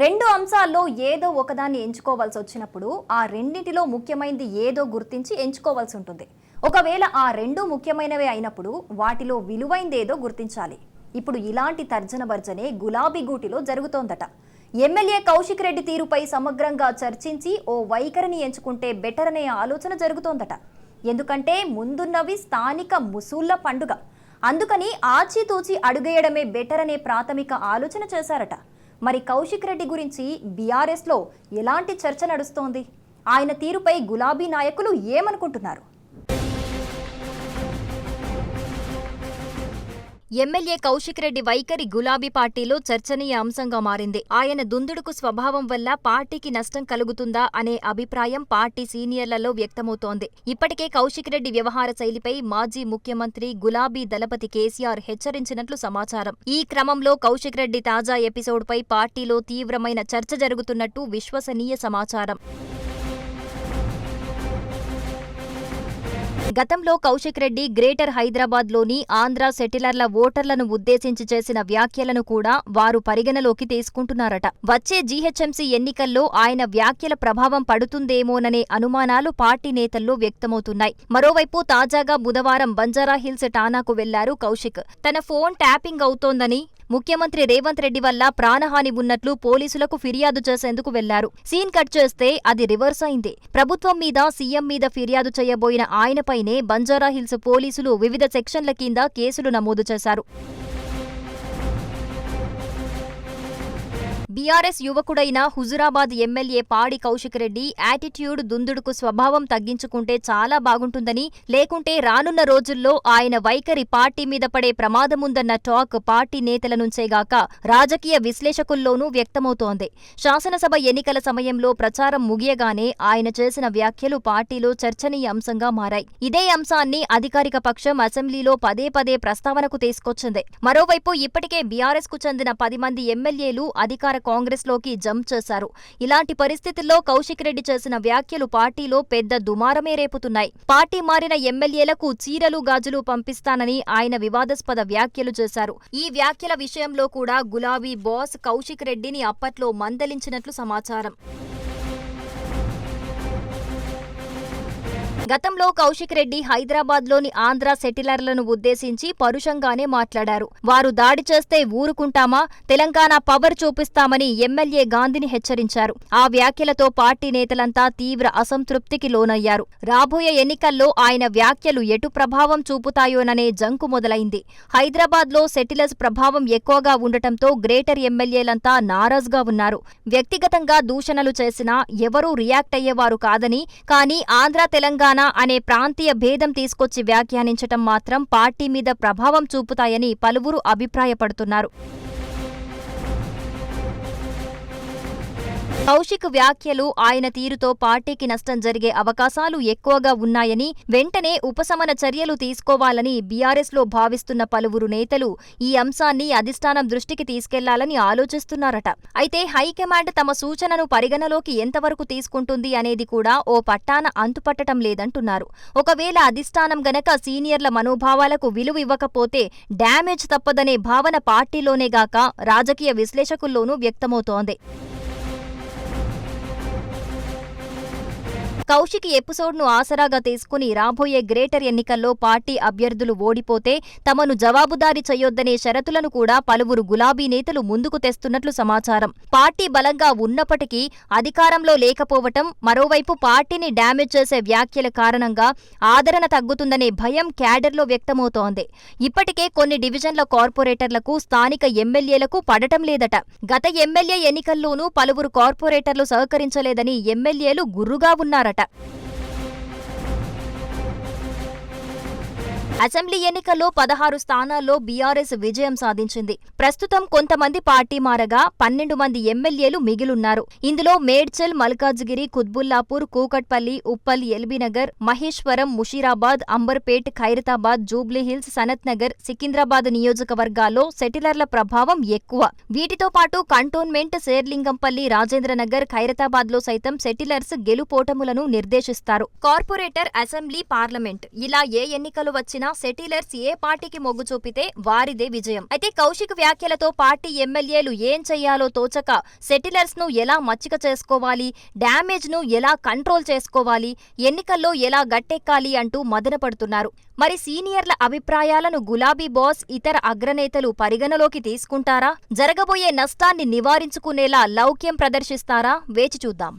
రెండు అంశాల్లో ఏదో ఒకదాన్ని ఎంచుకోవాల్సి వచ్చినప్పుడు ఆ రెండింటిలో ముఖ్యమైనది ఏదో గుర్తించి ఎంచుకోవాల్సి ఉంటుంది. ఒకవేళ ఆ రెండు ముఖ్యమైనవే అయినప్పుడు వాటిలో విలువైందేదో గుర్తించాలి. ఇప్పుడు ఇలాంటి తర్జన భర్జనే గులాబీ గూటిలో జరుగుతోందట. ఎమ్మెల్యే కౌశిక్ రెడ్డి తీరుపై సమగ్రంగా చర్చించి ఓ వైఖరిని ఎంచుకుంటే బెటర్ అనే ఆలోచన జరుగుతోందట. ఎందుకంటే ముందున్నవి స్థానిక ముసూళ్ళ పండుగ. అందుకని ఆచితూచి అడుగేయడమే బెటర్ అనే ప్రాథమిక ఆలోచన చేశారట. మరి కౌశిక్ రెడ్డి గురించి బీఆర్ఎస్లో ఎలాంటి చర్చ నడుస్తోంది? ఆయన తీరుపై గులాబీ నాయకులు ఏమనుకుంటున్నారు? ఎమ్మెల్యే కౌశిక్ రెడ్డి వైఖరి గులాబీ పార్టీలో చర్చనీయ అంశంగా మారింది. ఆయన దుందుడుకు స్వభావం వల్ల పార్టీకి నష్టం కలుగుతుందా అనే అభిప్రాయం పార్టీ సీనియర్లలో వ్యక్తమవుతోంది. ఇప్పటికే కౌశిక్ రెడ్డి వ్యవహార శైలిపై మాజీ ముఖ్యమంత్రి గులాబీ దళపతి కేసీఆర్ హెచ్చరించినట్లు సమాచారం. ఈ క్రమంలో కౌశిక్ రెడ్డి తాజా ఎపిసోడ్పై పార్టీలో తీవ్రమైన చర్చ జరుగుతున్నట్టు విశ్వసనీయ సమాచారం. గతంలో కౌశిక్ రెడ్డి గ్రేటర్ హైదరాబాద్లోని ఆంధ్ర సెటిలర్ల ఓటర్లను ఉద్దేశించి చేసిన వ్యాఖ్యలను కూడా వారు పరిగణలోకి తీసుకుంటున్నారట. వచ్చే జీహెచ్ఎంసీ ఎన్నికల్లో ఆయన వ్యాఖ్యల ప్రభావం పడుతుందేమోననే అనుమానాలు పార్టీ నేతల్లో వ్యక్తమవుతున్నాయి. మరోవైపు తాజాగా బుధవారం బంజారాహిల్స్ టానాకు వెళ్ళారు కౌశిక్. తన ఫోన్ ట్యాపింగ్ అవుతోందని ముఖ్యమంత్రి రేవంత్ రెడ్డి వల్ల ప్రాణహాని ఉన్నట్లు పోలీసులకు ఫిర్యాదు చేసేందుకు వెళ్ళారు. సీన్ కట్ చేస్తే అది రివర్స్ అయింది. ప్రభుత్వం మీద సీఎం మీద ఫిర్యాదు చేయబోయిన ఆయనపైనే బంజారాహిల్స్ పోలీసులు వివిధ సెక్షన్ల కింద కేసులు నమోదు చేశారు. బీఆర్ఎస్ యువకుడైన హుజురాబాద్ ఎమ్మెల్యే పాడి కౌశిక్ రెడ్డి యాటిట్యూడ్ దుందుడుకు స్వభావం తగ్గించుకుంటే చాలా బాగుంటుందని లేకుంటే రానున్న రోజుల్లో ఆయన వైఖరి పార్టీ మీద పడే ప్రమాదముందన్న టాక్ పార్టీ నేతల నుంచేగాక రాజకీయ విశ్లేషకుల్లోనూ వ్యక్తమవుతోంది. శాసనసభ ఎన్నికల సమయంలో ప్రచారం ముగియగానే ఆయన చేసిన వ్యాఖ్యలు పార్టీలో చర్చనీయ అంశంగా మారాయి. ఇదే అంశాన్ని అధికారిక పక్షం అసెంబ్లీలో పదే పదే ప్రస్తావనకు తీసుకొచ్చింది. మరోవైపు ఇప్పటికే బీఆర్ఎస్కు చెందిన పది మంది ఎమ్మెల్యేలు అధికార కాంగ్రెస్లోకి జంప్ చేశారు. ఇలాంటి పరిస్థితుల్లో కౌశిక్ రెడ్డి చేసిన వ్యాఖ్యలు పార్టీలో పెద్ద దుమారమే రేపుతున్నాయి. పార్టీ మారిన ఎమ్మెల్యేలకు చీరలు గాజులు పంపిస్తానని ఆయన వివాదాస్పద వ్యాఖ్యలు చేశారు. ఈ వ్యాఖ్యల విషయంలో కూడా గులాబీ బాస్ కౌశిక్ రెడ్డిని అప్పట్లో మందలించినట్లు సమాచారం. గతంలో కౌశిక్ రెడ్డి హైదరాబాద్లోని ఆంధ్ర సెటిలర్లను ఉద్దేశించి పరుషంగానే మాట్లాడారు. వారు దాడి చేస్తే ఊరుకుంటామా? తెలంగాణ పవర్ చూపిస్తామని ఎమ్మెల్యే గాంధీని హెచ్చరించారు. ఆ వ్యాఖ్యలతో పార్టీ నేతలంతా తీవ్ర అసంతృప్తికి లోనయ్యారు. రాబోయే ఎన్నికల్లో ఆయన వ్యాఖ్యలు ఎటు ప్రభావం చూపుతాయోననే జంకు మొదలైంది. హైదరాబాద్లో సెటిలర్స్ ప్రభావం ఎక్కువగా ఉండటంతో గ్రేటర్ ఎమ్మెల్యేలంతా నారాజ్గా ఉన్నారు. వ్యక్తిగతంగా దూషణలు చేసినా ఎవరూ రియాక్ట్ అయ్యేవారు కాదని కానీ ఆంధ్ర తెలంగాణ అనే ప్రాంతీయ భేదం తీసుకొచ్చి వ్యాఖ్యానించటం మాత్రం పార్టీ మీద ప్రభావం చూపుతాయని పలువురు అభిప్రాయపడుతున్నారు. కౌశిక్ వ్యాఖ్యలు ఆయన తీరుతో పార్టీకి నష్టం జరిగే అవకాశాలు ఎక్కువగా ఉన్నాయని వెంటనే ఉపశమన చర్యలు తీసుకోవాలని బీఆర్ఎస్లో భావిస్తున్న పలువురు నేతలు ఈ అంశాన్ని అధిష్టానం దృష్టికి తీసుకెళ్ళాలని ఆలోచిస్తున్నారట. అయితే హైకమాండ్ తమ సూచనను పరిగణలోకి ఎంతవరకు తీసుకుంటుంది అనేది కూడా ఓ పట్టాన అంతుపట్టడం లేదంటున్నారు. ఒకవేళ అధిష్టానం గనక సీనియర్ల మనోభావాలకు విలువ ఇవ్వకపోతే డ్యామేజ్ తప్పదనే భావన పార్టీలోనే గాక రాజకీయ విశ్లేషకుల్లోనూ వ్యక్తమవుతోంది. కౌశిక్ ఎపిసోడ్ను ఆసరాగా తీసుకుని రాబోయే గ్రేటర్ ఎన్నికల్లో పార్టీ అభ్యర్థులు ఓడిపోతే తమను జవాబుదారి చేయొద్దనే షరతులను కూడా పలువురు గులాబీ నేతలు ముందుకు తెస్తున్నట్లు సమాచారం. పార్టీ బలంగా ఉన్నప్పటికీ అధికారంలో లేకపోవటం మరోవైపు పార్టీని డ్యామేజ్ చేసే వ్యాఖ్యల కారణంగా ఆదరణ తగ్గుతుందనే భయం క్యాడర్లో వ్యక్తమవుతోంది. ఇప్పటికే కొన్ని డివిజన్ల కార్పొరేటర్లకు స్థానిక ఎమ్మెల్యేలకు పడటం లేదట. గత ఎమ్మెల్యే ఎన్నికల్లోనూ పలువురు కార్పొరేటర్లు సహకరించలేదని ఎమ్మెల్యేలు గుర్రుగా ఉన్నారట. 方 అసెంబ్లీ ఎన్నికల్లో పదహారు స్థానాల్లో బీఆర్ఎస్ విజయం సాధించింది. ప్రస్తుతం కొంతమంది పార్టీ మారగా పన్నెండు మంది ఎమ్మెల్యేలు మిగిలున్నారు. ఇందులో మేడ్చల్ మల్కాజ్గిరి కుత్బుల్లాపూర్ కూకట్పల్లి ఉప్పల్ ఎల్బీనగర్ మహేశ్వరం ముషీరాబాద్ అంబర్పేట్ ఖైరతాబాద్ జూబ్లీహిల్స్ సనత్ నగర్ సికింద్రాబాద్ నియోజకవర్గాల్లో సెటిలర్ల ప్రభావం ఎక్కువ. వీటితో పాటు కంటోన్మెంట్ శేర్లింగంపల్లి రాజేంద్రనగర్ ఖైరతాబాద్లో సైతం సెటిలర్స్ గెలుపోటములను నిర్దేశిస్తారు. Corporator assembly parliament. ఇలా ఏ ఎన్నికలు వచ్చినా సెటిలర్స్ ఏ పార్టీకి మొగ్గు చూపితే వారిదే విజయం. అయితే కౌశిక్ వ్యాఖ్యలతో పార్టీ ఎమ్మెల్యేలు ఏం చెయ్యాలో తోచక సెటిలర్స్ను ఎలా మచ్చిక చేసుకోవాలి డ్యామేజ్ను ఎలా కంట్రోల్ చేసుకోవాలి ఎన్నికల్లో ఎలా గట్టెక్కాలి అంటూ మదనపడుతున్నారు. మరి సీనియర్ల అభిప్రాయాలను గులాబీ బాస్ ఇతర అగ్రనేతలు పరిగణలోకి తీసుకుంటారా? జరగబోయే నష్టాన్ని నివారించుకునేలా లౌక్యం ప్రదర్శిస్తారా? వేచి చూద్దాం.